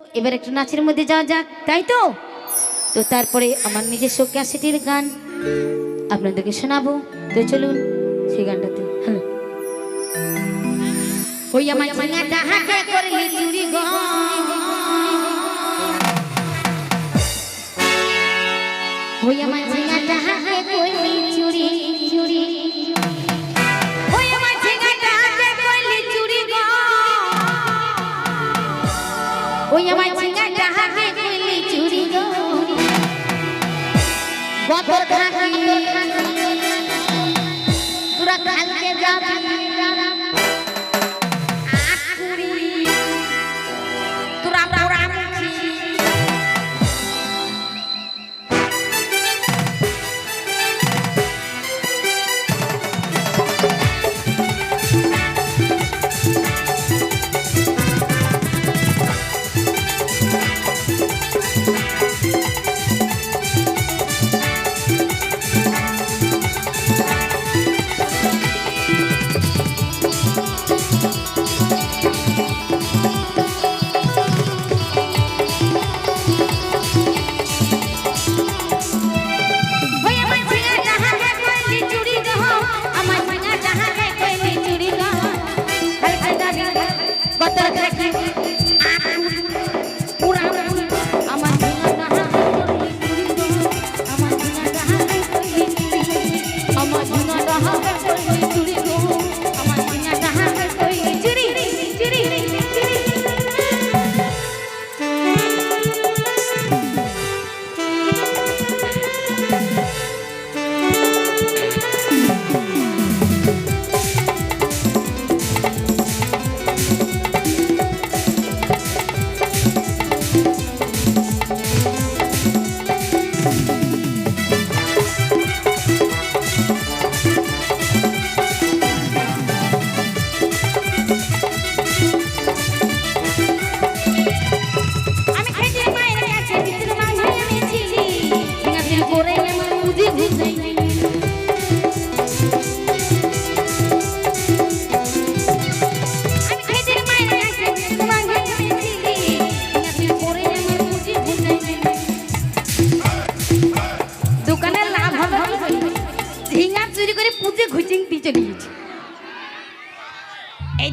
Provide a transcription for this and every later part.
এবার একটু নাচের মধ্যে যাওয়া যাক, তাই তো? তো তারপরে আমার নিজস্ব ক্যাসেটের গান আপনাদেরকে শোনাবো। তো চলুন সেই গানটাতে। হ্যাঁ ওই আমার ঝিঙাটা হাতে করলি চুরি গো। গত থাকি তোরা কালকে যাবি?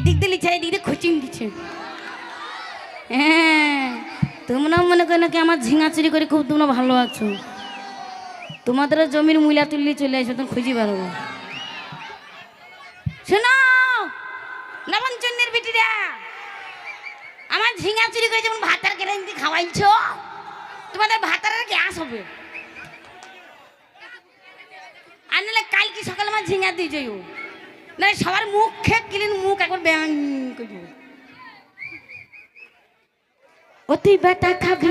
দিক দিয়ে লিখে, এই দিক দিয়ে খুচিং দিচ্ছে। হ্যাঁ তোমরা মনে করো নাকি আমার ঝিঙা চুরি করে খুব তোমরা ভালো আছো? তোমাদের জমির মূলা তুললি চলে আসো তুমি খুঁজি পারব শোনো লবণচন্দ্রের বেটিরা, আমার ঝিঙা চুরি করে যেমন ভাতার গ্যারেন্টি খাওয়াইছ, তোমাদের ভাতারের গ্যাস হবে। আর নাহলে কালকে সকালে আমার ঝিঙা দিয়ে যাইও। না সবার মুখ খেয়ে কিলিন মুখ একবার ব্যাং করব অতি বেটা খাবি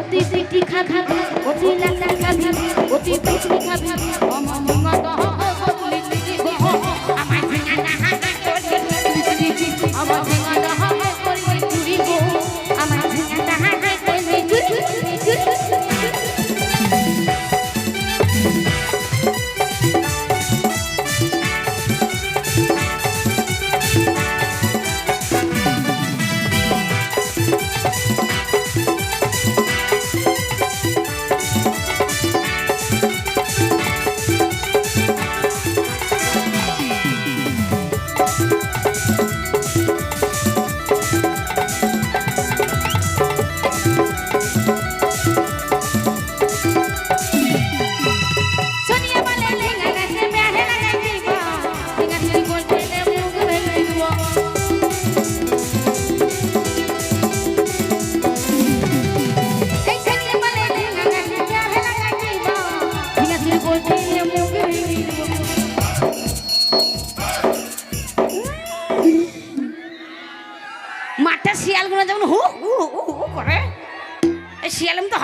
অতি পিটি খাবি অতি লাটা খাবি পিটি খাবি এই শিয়াল তো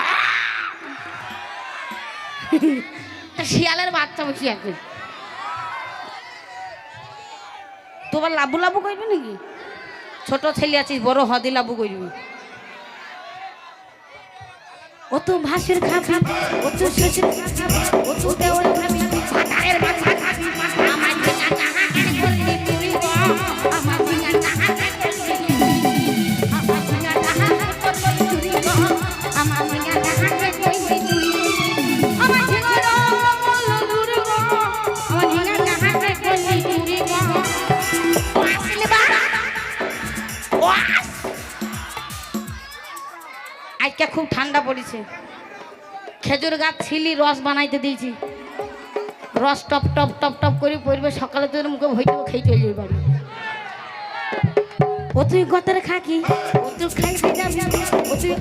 শিয়ালের বাচ্চা বসে আছে। তোমার লাবু লাবু করবি নাকি? ছোট ছেলে আছিস বড় হদি লাবু করবি ও তো ভাসের খাবি ও তো শ্বশুর খাবি ও তো দেওয়ার খাবি। ঠান্ডা পড়েছে খেজুর গাছ ছিলি রস বানাইতে দিয়েছি। রস টপ টপ টপ টপ করে পড়বে সকালে তোর মুখে ভইতে খেয়ে চলে যাবে বাড়ি। ও তুই গতের খাকি? ও তুই খাই ও তুই